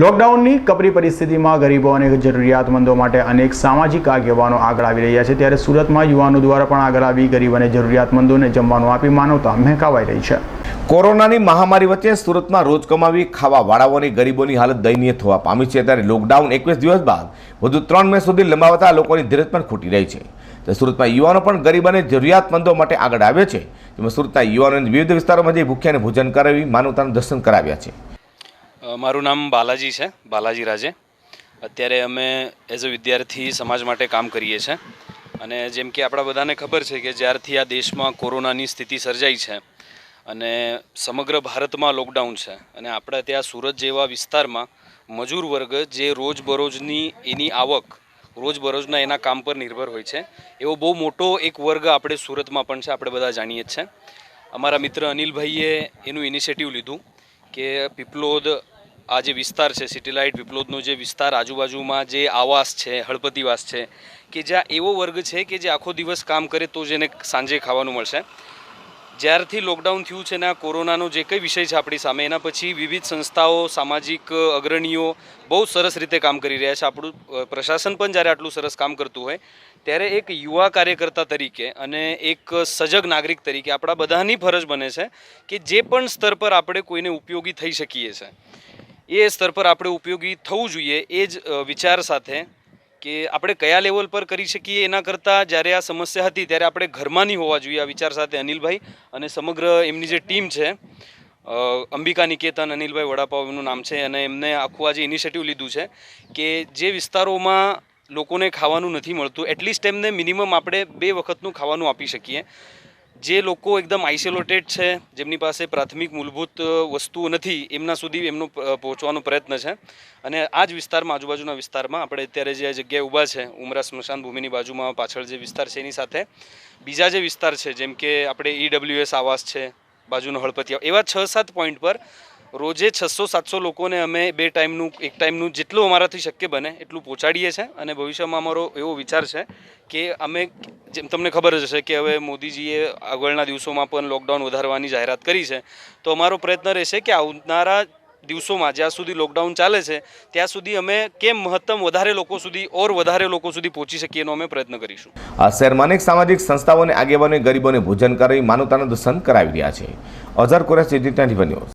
લોકડાઉનની કપરી પરિસ્થિતિમાં ગરીબો અને જરૂરિયાતમંદો માટે અનેક સામાજિક આગેવાનો આગળ આવી રહ્યા છે. ત્યારે સુરતમાં યુવાનો દ્વારા પણ આગળ આવી ગરીબ અને જરૂરિયાતમંદોને જમવાનું આપી માનવતા મહેકાવાઈ રહી છે. કોરોનાની મહામારી વચ્ચે સુરતમાં રોજ કમાવી ખાવા વાળાઓની ગરીબોની હાલત દયનીય થવા પામી છે. ત્યારે લોકડાઉન એકવીસ દિવસ બાદ વધુ ત્રણ મે સુધી લંબાવતા લોકોની ધીરજ પણ ખૂટી રહી છે. તો સુરતમાં યુવાનો પણ ગરીબ અને જરૂરિયાતમંદો માટે આગળ આવે છે. તેમાં સુરતના યુવાનોને વિવિધ વિસ્તારોમાં જઈ ભૂખ્યાને ભોજન કરાવી માનવતાનું દર્શન કરાવ્યા છે. મારું નામ બાલાજી છે, બાલાજી રાજે. અત્યારે અમે એઝ અ વિદ્યાર્થી સમાજ માટે કામ કરીએ છીએ અને જેમ કે આપણા બધાને ખબર છે કે જ્યારથી આ દેશમાં કોરોનાની સ્થિતિ સર્જાઈ છે અને સમગ્ર ભારતમાં લોકડાઉન છે અને આપણે ત્યાં સુરત જેવા વિસ્તારમાં મજૂર વર્ગ જે રોજબરોજની એની આવક, રોજબરોજના એના કામ પર નિર્ભર હોય છે, એવો બહુ મોટો એક વર્ગ આપણે સુરતમાં પણ છે, આપણે બધા જાણીએ જ છે. અમારા મિત્ર અનિલભાઈએ એનું ઇનિશિયેટિવ લીધું કે પીપલોદ આ જે વિસ્તાર છે સિટીલાઇટ વિપ્લોદનો જે વિસ્તાર આજુબાજુમાં જે આવાસ છે, હળપતિવાસ છે, કે જ્યાં એવો વર્ગ છે કે જે આખો દિવસ કામ કરે તો જ એને સાંજે ખાવાનું મળશે. જ્યારથી લોકડાઉન થયું છે ને આ કોરોનાનો જે કંઈ વિષય છે આપણી સામે, એના પછી વિવિધ સંસ્થાઓ, સામાજિક અગ્રણીઓ બહુ સરસ રીતે કામ કરી રહ્યા છે. આપણું પ્રશાસન પણ જ્યારે આટલું સરસ કામ કરતું હોય, ત્યારે એક યુવા કાર્યકર્તા તરીકે અને એક સજગ નાગરિક તરીકે આપણા બધાની ફરજ બને છે કે જે પણ સ્તર પર આપણે કોઈને ઉપયોગી થઈ શકીએ છીએ એ સ્તર પર આપણે ઉપયોગી થવું જોઈએ એ જ વિચાર સાથે કે આપણે કયા લેવલ પર કરી શકીએ એના કરતાં જ્યારે આ સમસ્યા હતી ત્યારે આપણે ઘરમાં નહીં હોવા જોઈએ આ વિચાર સાથે અનિલભાઈ અને સમગ્ર એમની જે ટીમ છે અંબિકા નિકેતન, અનિલભાઈ વડાપાવ એમનું નામ છે અને એમને આખું આજે ઇનિશિયેટિવ લીધું છે કે જે વિસ્તારોમાં લોકોને ખાવાનું નથી મળતું એટલીસ્ટ એમને મિનિમમ આપણે બે વખતનું ખાવાનું આપી શકીએ. જે લોકો એકદમ આઇસોલેટેડ છે, જેમની પાસે પ્રાથમિક મૂળભૂત વસ્તુઓ નથી, એમના સુધી એમનો પહોંચવાનો પ્રયત્ન છે. અને આ જ વિસ્તારમાં, આજુબાજુના વિસ્તારમાં આપણે અત્યારે જે જગ્યાએ ઊભા છે, ઉમરા સ્મશાન ભૂમિની બાજુમાં પાછળ જે વિસ્તાર છે, એની સાથે, બીજા જે વિસ્તાર છે, જેમ કે આપણે ઈડબ્લ્યુએસ આવાસ છે, બાજુનો હળપતિયા, એવા છ સાત પોઈન્ટ પર રોજે છસો, સાતસો લોકોને અમે બે ટાઈમનું, એક ટાઈમનું જેટલું અમારાથી શક્ય બને એટલું પહોંચાડીએ છીએ. અને ભવિષ્યમાં અમારો એવો વિચાર છે કે અમે, જેમ તમને ખબર જ હશે કે હવે મોદીજીએ આગળના દિવસોમાં પણ લોકડાઉન વધારવાની જાહેરાત કરી છે. તો અમારો પ્રયત્ન રહેશે કે આવનારા દિવસોમાં, જ્યાં સુધી લોકડાઉન ચાલે છે, ત્યાં સુધી અમે કેમ મહત્તમ વધારે લોકો સુધી, ઓર વધારે લોકો સુધી પહોંચી શકીએ એનો અમે પ્રયત્ન કરીશું. આ શહેરમાં અનેક સામાજિક સંસ્થાઓને આગેવાને ગરીબોને ભોજન કરાવી માનવતાનું દર્શન કરાવી રહ્યા છે. અઝર કુરેશ ન્યૂઝ.